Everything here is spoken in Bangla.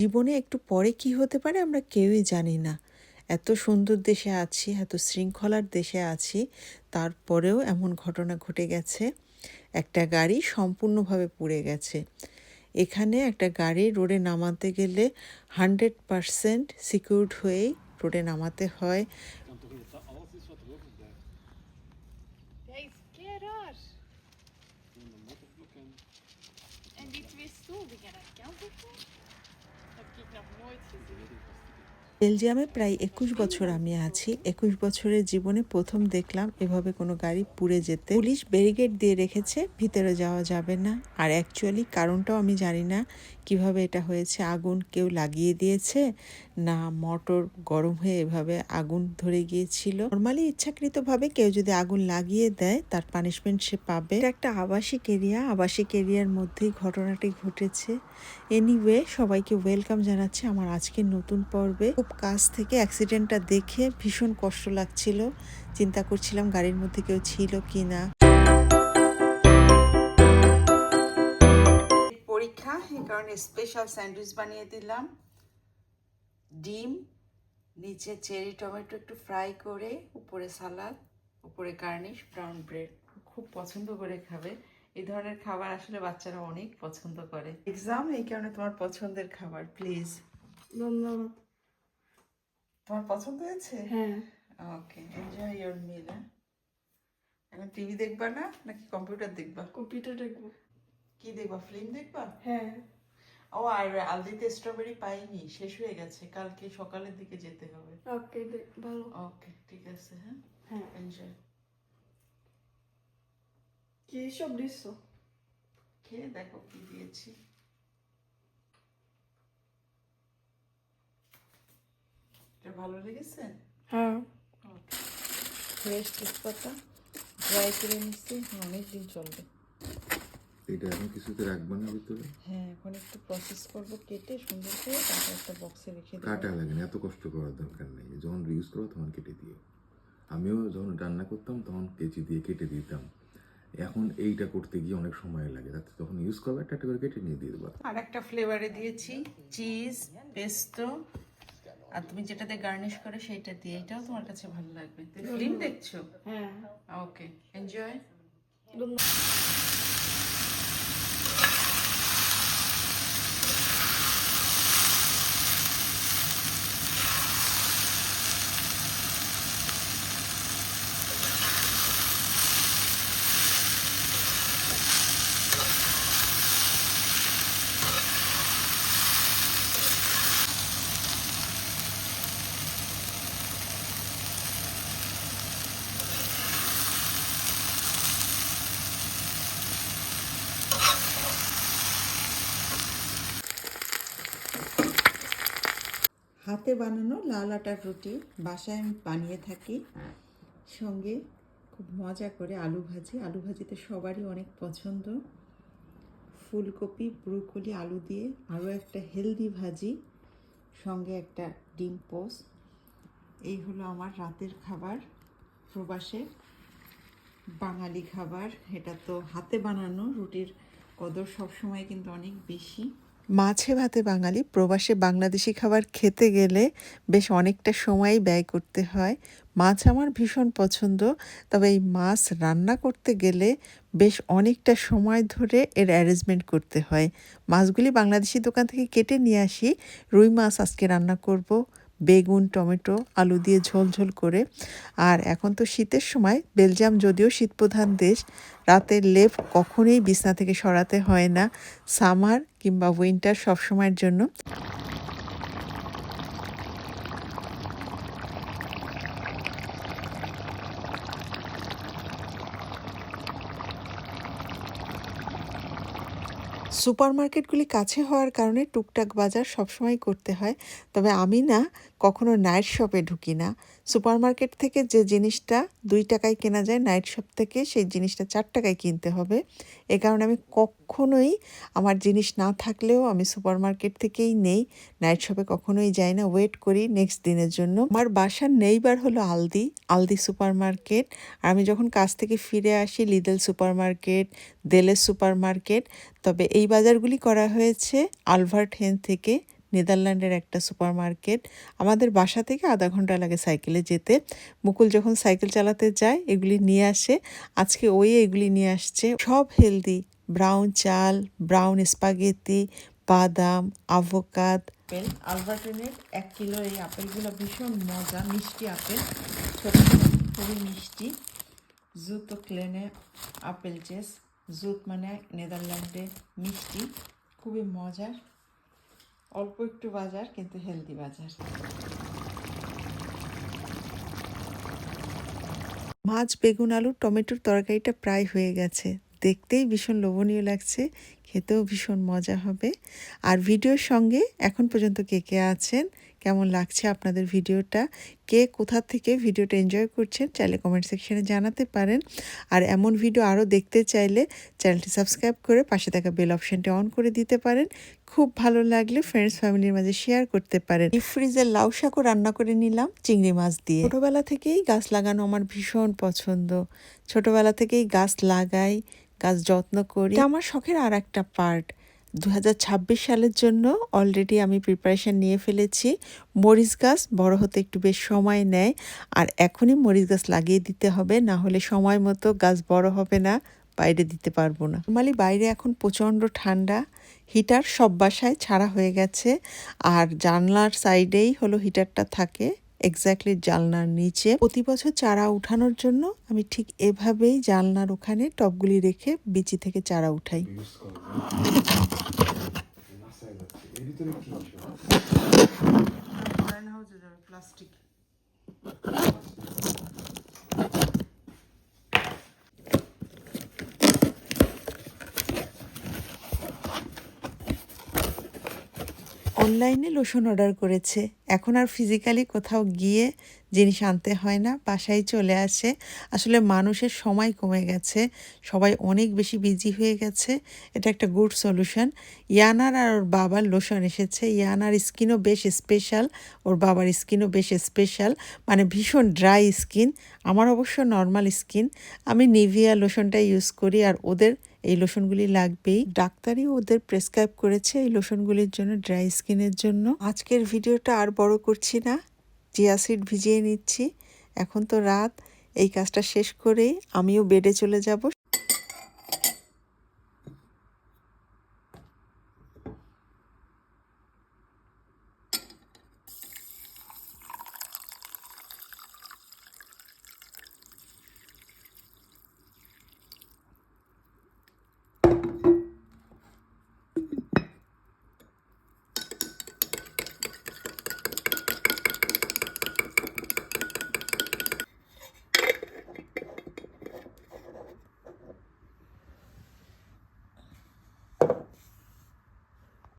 জীবনে একটু পরে কি হতে পারে আমরা কেউই জানি না। এত সুন্দর দেশে আছি, এত শৃঙ্খলার দেশে আছি, তারপরেও এমন ঘটনা ঘটে গেছে। একটা গাড়ি সম্পূর্ণভাবে পুড়ে গেছে। এখানে একটা গাড়ি রোডে নামাতে গেলে হান্ড্রেড পারসেন্ট সিকিউরড হয়েই রোডে নামাতে হয়। বেলজিয়ামে প্রায় একুশ বছর আমি আছি। একুশ বছরের জীবনে প্রথম দেখলাম এভাবে কোনো গাড়ি পুড়ে যেতে। পুলিশ ব্যারিকেড দিয়ে রেখেছে, ভিতরে যাওয়া যাবে না। আর অ্যাকচুয়ালি কারণটাও আমি জানি না। কীভাবে এটা হয়েছে? আগুন কেউ লাগিয়ে দিয়েছে? না, মোটর গরম হয়ে এভাবে আগুন ধরে গিয়েছিল। নর্মালি ইচ্ছাকৃতভাবে কেউ যদি আগুন লাগিয়ে দেয়, তার পানিশমেন্ট সে পাবে। একটা আবাসিক এরিয়া আবাসিক এরিয়ার মধ্যেই ঘটনাটি ঘটেছে। এনিওয়ে সবাইকে ওয়েলকাম জানাচ্ছি আমার আজকের নতুন পর্বে। খুব কাছ থেকে অ্যাক্সিডেন্টটা দেখে ভীষণ কষ্ট লাগছিল। চিন্তা করছিলাম গাড়ির মধ্যে কেউ ছিল কি না পরীক্ষা এই কারণে স্পেশাল স্যান্ডউইচ বানিয়ে দিলাম। ডিম নিচে চেরি টমেটো একটু ফ্রাই করে উপরে সালাদ উপরে গার্নিশ ব্রাউন ব্রেড খুব পছন্দ করে খাবে। এই ধরনের খাবার আসলে বাচ্চারা অনেক পছন্দ করে। এক্সাম এই কারণে তোমার পছন্দের খাবার প্লিজ ধন্যবাদ তোমার পছন্দ হয়েছে? হ্যাঁ। ওকে এনজয় ইওর মিল এখন টিভি দেখবা না নাকি কম্পিউটার দেখবা? কম্পিউটার দেখব। কি দেখবা? ফিল্ম দেখবা? হ্যাঁ। ও আর আলদিতে স্ট্রবেরি পাইনি শেষ হয়ে গেছে কালকে সকালের দিকে যেতে হবে। ওকে ভালো। ওকে ঠিক আছে হ্যাঁ? হ্যাঁ। এনজয় কি সব দিচ্ছ? খেয়ে দেখো কি দিয়েছি। এটা ভালো লেগেছে? হ্যাঁ। ফ্রেশ তেজপাতা ড্রাই করে নিচ্ছি অনেক দিন চলবে। এটা এখন কিছুতে রাখব না ভিতরে। হ্যাঁ এখন একটু প্রসেস করব কেটে সুন্দর করে তারপর একটা বক্সে রেখে দেবো। কাটা লাগে না এত কষ্ট করার দরকার নেই। যখন ইউজ করো তখন কেটে দিও। আমিও যখন রান্না করতাম তখন কেচি দিয়ে কেটে দিতাম। এখন এইটা করতে গিয়ে অনেক সময় লাগে। তাতে তখন ইউজ করবে একটা একটা করে কেটে নিয়ে দিয়ে দেবো। আর একটা ফ্লেভারে দিয়েছি চিজ পেস্তো আর তুমি যেটাতে গার্নিশ করে সেইটা দিয়ে এটাও তোমার কাছে ভালো লাগবে। ফিল্ম দেখছ? হ্যাঁ। ওকে এনজয় হাতে বানানো লাল আটার রুটি। বাসায় আমি বানিয়ে থাকি। সঙ্গে খুব মজা করে আলু ভাজি। আলু ভাজিতে সবারই অনেক পছন্দ। ফুলকপি, ব্রুকলি, আলু দিয়ে আরও একটা হেলদি ভাজি, সঙ্গে একটা ডিম পোস। এই হলো আমার রাতের খাবার, প্রবাসে। বাঙালি খাবার। এটা তো হাতে বানানো, রুটির কদর সবসময় কিন্তু অনেক বেশি। মাছে ভাতে বাঙালি, প্রবাসে বাংলাদেশি খাবার খেতে গেলে বেশ অনেকটা সময় ব্যয় করতে হয়। মাছ আমার ভীষণ পছন্দ, তবে এই মাছ রান্না করতে গেলে বেশ অনেকটা সময় ধরে এর অ্যারেঞ্জমেন্ট করতে হয়। মাছগুলি বাংলাদেশি দোকান থেকে কেটে নিয়ে আসি। রুই মাছ আজকে রান্না করব। বেগুন, টমেটো, আলু দিয়ে ঝোলঝোল ঝোল করে। আর এখন তো শীতের সময়, বেলজিয়াম যদিও শীতপ্রধান দেশ, রাতের লেপ কখনোই বিছনা থেকে সরাতে হয় না। সামার কিংবা উইন্টার সবসময়ের জন্য। সুপারমার্কেটগুলি কাছে হওয়ার কারণে টুকটাক বাজার সবসময় করতে হয়। তবে আমি না কখনো নাইট শপে ঢুকি না। সুপারমার্কেট থেকে যে জিনিসটা দুই টাকায় কেনা যায়, নাইট শপ থেকে সেই জিনিসটা চার টাকায় কিনতে হবে। এ কারণে আমি কখনোই আমার জিনিস না থাকলেও আমি সুপারমার্কেট থেকেই নেই। নাইট শপে কখনোই যাই না। ওয়েট করি নেক্সট দিনের জন্য। আমার বাসার নেইবার হলো আলদি আলদি সুপারমার্কেট। আর আমি যখন কাজ থেকে ফিরে আসি লিদল সুপারমার্কেট, দেলের সুপারমার্কেট তবে এই বাজারগুলি করা হয়েছে আলভার্ট হেন থেকে নেদারল্যান্ডের একটা সুপার মার্কেট আমাদের বাসা থেকে আধা ঘণ্টা লাগে সাইকেলে যেতে। মুকুল যখন সাইকেল চালাতে যায়, এগুলি নিয়ে আসে। আজকে ওই এগুলি নিয়ে আসছে। সব হেলদি। ব্রাউন চাল, ব্রাউন স্পাগেতি, বাদাম আভোকাদ আপেল আলবার্টনের এক কিলো এই আপেলগুলো ভীষণ মজা, মিষ্টি আপেল। খুবই মিষ্টি। জুতো, ক্লেনে আপেল চেস জুত মানে নেদারল্যান্ডে মিষ্টি, খুবই মজার, অল্প একটু বাজার কিন্তু হেলদি বাজার। মাছ, বেগুন, আলু, টমেটোর তরকারিটা প্রায় হয়ে গেছে। দেখতেই ভীষণ লোভনীয় লাগছে। খেতেও ভীষণ মজা হবে। আর ভিডিওর সঙ্গে এখন পর্যন্ত কে কে আছেন, কেমন লাগছে আপনাদের ভিডিওটা, কে কোথা থেকে ভিডিওটা এনজয় করছেন, চাইলে কমেন্ট সেকশনে জানাতে পারেন। আর এমন ভিডিও আরও দেখতে চাইলে চ্যানেলটি সাবস্ক্রাইব করে পাশে থাকা বেল অপশনটি অন করে দিতে পারেন। খুব ভালো লাগলে ফ্রেন্ডস ফ্যামিলির মাঝে শেয়ার করতে পারেন। ফ্রিজের লাউ শাকও রান্না করে নিলাম চিংড়ি মাছ দিয়ে। ছোটোবেলা থেকেই গাছ লাগানো আমার ভীষণ পছন্দ। ছোটোবেলা থেকেই গাছ লাগাই গাছ যত্ন করি। আমার শখের আর একটা পার্ট দু হাজার ছাব্বিশ সালের জন্য অলরেডি আমি প্রিপারেশন নিয়ে ফেলেছি। মরিচ গাছ বড় হতে একটু বেশ সময় নেয়। আর এখনই মরিচ গাছ লাগিয়ে দিতে হবে, না হলে সময় মতো গাছ বড় হবে না, বাইরে দিতে পারব না। নর্মালি বাইরে এখন প্রচণ্ড ঠান্ডা। হিটার সব বাসায় ছাড়া হয়ে গেছে। আর জানলার সাইডেই হলো হিটারটা থাকে। এক্স্যাক্টলি জালনার নিচে। প্রতি বছর চারা উঠানোর জন্য আমি ঠিক এভাবেই জালনার ওখানে টবগুলি রেখে বিচি থেকে চারা উঠাই। প্লাস্টিক অনলাইনে লোশন অর্ডার করেছে। এখন আর ফিজিক্যালি কোথাও গিয়ে জিনিস আনতে হয় না, বাসায় চলে আসে। আসলে মানুষের সময় কমে গেছে, সবাই অনেক বেশি বিজি হয়ে গেছে। এটা একটা গুড সলিউশন ইয়ানার আর ওর বাবার লোশন এসেছে। ইয়ানার স্কিনও বেশ স্পেশাল ওর বাবার স্কিনও বেশ স্পেশাল মানে ভীষণ ড্রাই স্কিন আমার অবশ্য নর্মাল স্কিন আমি নিভিয়া লোশনটা ইউজ করি আর ওদের এই লোশনগুলি লাগবেই। ডাক্তারই ওদের প্রেসক্রাইব করেছে এই লোশনগুলির জন্য ড্রাই স্কিনের জন্য। আজকের ভিডিওটা আর বড় করছি না জিয়াসিড ভিজিয়ে নিচ্ছি। এখন তো রাত, এই কাজটা শেষ করে আমিও বেডে চলে যাব।